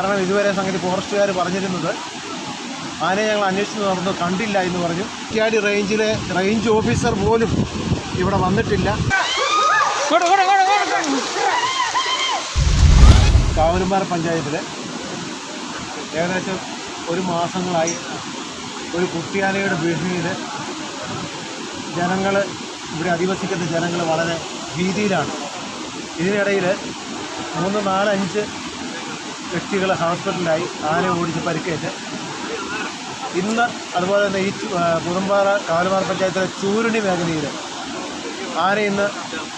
സംഗതി ഫോറസ്റ്റുകാർ പറഞ്ഞിരുന്നത്. ആനയെ ഞങ്ങൾ അന്വേഷിച്ച് നടന്നു കണ്ടില്ല എന്ന് പറഞ്ഞു. കുറ്റ്യാടി റേഞ്ചിലെ റേഞ്ച് ഓഫീസർ പോലും ഇവിടെ വന്നിട്ടില്ല. കാവലുമാർ പഞ്ചായത്തിൽ ഏകദേശം ഒരു മാസങ്ങളായി ഒരു കുട്ടിയാനയുടെ ഭീഷണിയിൽ ജനങ്ങൾ ഇവിടെ അധിവസിക്കുന്ന ജനങ്ങൾ വളരെ ഭീതിയിലാണ്. ഇതിനിടയിൽ മൂന്ന് നാല് അഞ്ച് വ്യക്തികൾ ഹോസ്പിറ്റലിലായി ആന ഓടിച്ച് പരിക്കേറ്റ്. ഇന്ന് അതുപോലെ തന്നെ ഈ പുതുമ്പാറ കാലുമാർ പഞ്ചായത്തിലെ ചൂരുണി മേഖലയിൽ ആന ഇന്ന്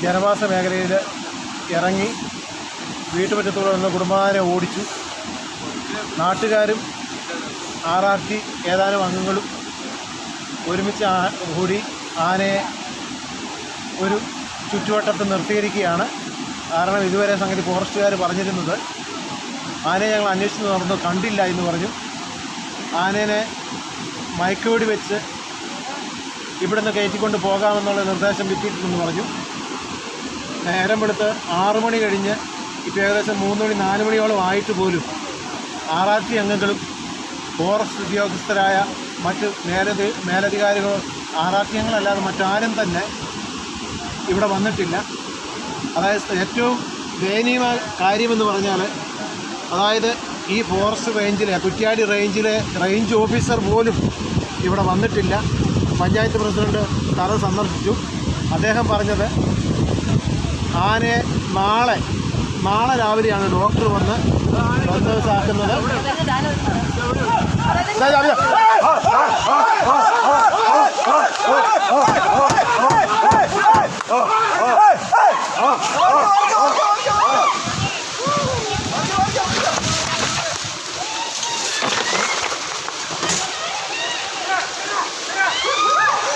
ജനവാസ മേഖലയിൽ ഇറങ്ങി വീട്ടുമുറ്റത്തൂടെ നിന്ന് കുടുംബാനെ ഓടിച്ചു. നാട്ടുകാരും ആർ ആർ ടി ഏതാനും അംഗങ്ങളും ഒരുമിച്ച് കൂടി ആനയെ ഒരു ചുറ്റുവട്ടത്ത് നിർത്തിയിരിക്കുകയാണ്. കാരണം ഇതുവരെ സംഗതി ഫോറസ്റ്റുകാർ പറഞ്ഞിരുന്നത് ആനയെ ഞങ്ങൾ അന്വേഷിച്ച് നടന്നു കണ്ടില്ല എന്ന് പറഞ്ഞു. ആനേനെ മയക്കുവെടി വെച്ച് ഇവിടുന്ന് കയറ്റിക്കൊണ്ട് പോകാമെന്നുള്ള നിർദ്ദേശം കിട്ടിയിട്ടുണ്ടെന്ന് പറഞ്ഞു. നേരം വെളുത്ത് ആറു മണി കഴിഞ്ഞ് ഇപ്പോൾ ഏകദേശം മൂന്ന് മണി നാല് മണിയോളം ആയിട്ട് പോലും ആർ അംഗങ്ങളും ഫോറസ്റ്റ് ഉദ്യോഗസ്ഥരായ മറ്റ് മേലധി മേലധികാരികളോ ആർ അംഗങ്ങളല്ലാതെ മറ്റാരും തന്നെ ഇവിടെ വന്നിട്ടില്ല. അതായത് ഏറ്റവും ദയനീയമായ കാര്യമെന്ന് പറഞ്ഞാൽ അതായത് ഈ ഫോറസ്റ്റ് റേഞ്ചിലെ കുറ്റ്യാടി റേഞ്ചിലെ റേഞ്ച് ഓഫീസർ പോലും ഇവിടെ വന്നിട്ടില്ല പഞ്ചായത്ത് പ്രസിഡന്റ് സ്ഥലം സന്ദർശിച്ചു അദ്ദേഹം പറഞ്ഞത് ആനയെ നാളെ നാളെ രാവിലെയാണ് ഡോക്ടർ വന്ന്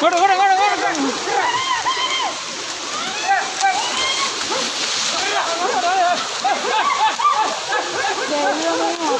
ஓடு ஓடு ஓடு ஓடு Yeah,